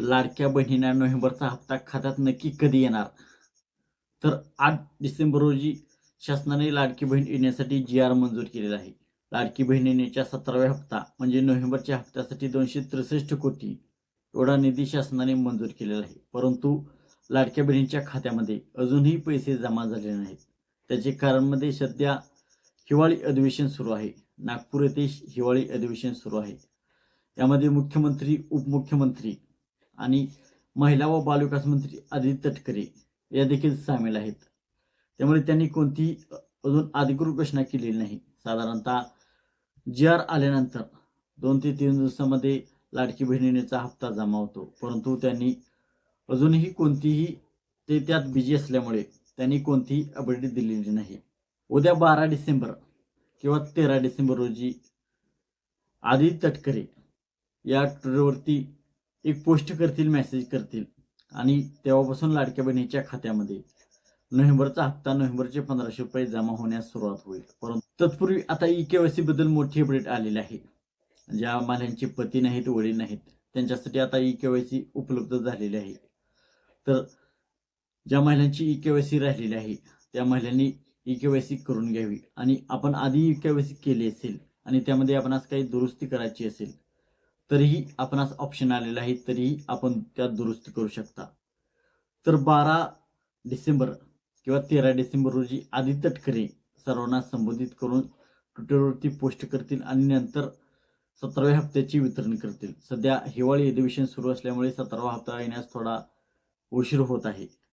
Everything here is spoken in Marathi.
लाडक्या बहिणींना नोव्हेंबरचा हप्ता खात्यात नक्की कधी येणार? तर आठ डिसेंबर रोजी शासनाने लाडकी बहीण येण्यासाठी जी आर मंजूर केलेला आहे. लाडकी बहिणीनेच्या येण्याच्या सतराव्या हप्ता म्हणजे नोव्हेंबरच्या हप्त्यासाठी दोनशे त्रेसष्ट कोटी एवढा निधी शासनाने मंजूर केलेला आहे. परंतु लाडक्या बहिणींच्या खात्यामध्ये अजूनही पैसे जमा झालेले नाहीत. त्याचे कारणमध्ये सध्या हिवाळी अधिवेशन सुरू आहे. नागपूर येथे हिवाळी अधिवेशन सुरू आहे. यामध्ये मुख्यमंत्री उपमुख्यमंत्री आणि महिला व बालविकास मंत्री आदित्य तटकरे या देखील सामील आहेत. त्यामुळे त्यांनी कोणतीही अजून अधिकृत घोषणा केलेली नाही. साधारणतः जी आर आल्यानंतर दोन ते तीन दिवसामध्ये लाडकी बहिणीचा हप्ता जमा होतो. परंतु त्यांनी अजूनही कोणतीही ते त्यात बिजी असल्यामुळे त्यांनी कोणतीही अपडेट दिलेली नाही. उद्या बारा डिसेंबर किंवा तेरा डिसेंबर रोजी आदित्य तटकरे या ट्विटरवरती एक पोस्ट करतील मेसेज करतील. आणि तेव्हापासून लाडक्या बहिणीच्या खात्यामध्ये नोव्हेंबरचा हप्ता नोव्हेंबरचे पंधराशे रुपये जमा होण्यास सुरुवात होईल. परंतु तत्पूर्वी आता ई केवायसी बद्दल मोठी अपडेट आलेली आहे. ज्या महिलांचे पती नाहीत वडील नाहीत त्यांच्यासाठी आता ई केवायसी उपलब्ध झालेली आहे. तर ज्या महिलांची ई केवायसी राहिलेली आहे त्या महिलांनी ई केवायसी करून घ्यावी. आणि आपण आधी ई केवायसी केली असेल आणि त्यामध्ये आपणास काही दुरुस्ती करायची असेल तरीही आपणास ऑप्शन आलेला आहे तरीही आपण त्यात दुरुस्त करू शकता. तर बारा डिसेंबर किंवा तेरा डिसेंबर रोजी आदित्य तटकरे सर्वांना संबोधित करून ट्विटरवरती पोस्ट करतील आणि नंतर सतराव्या हप्त्याची वितरण करतील. सध्या हिवाळी अधिवेशन सुरू असल्यामुळे सतरावा हप्ता येण्यास थोडा उशीर होत आहे.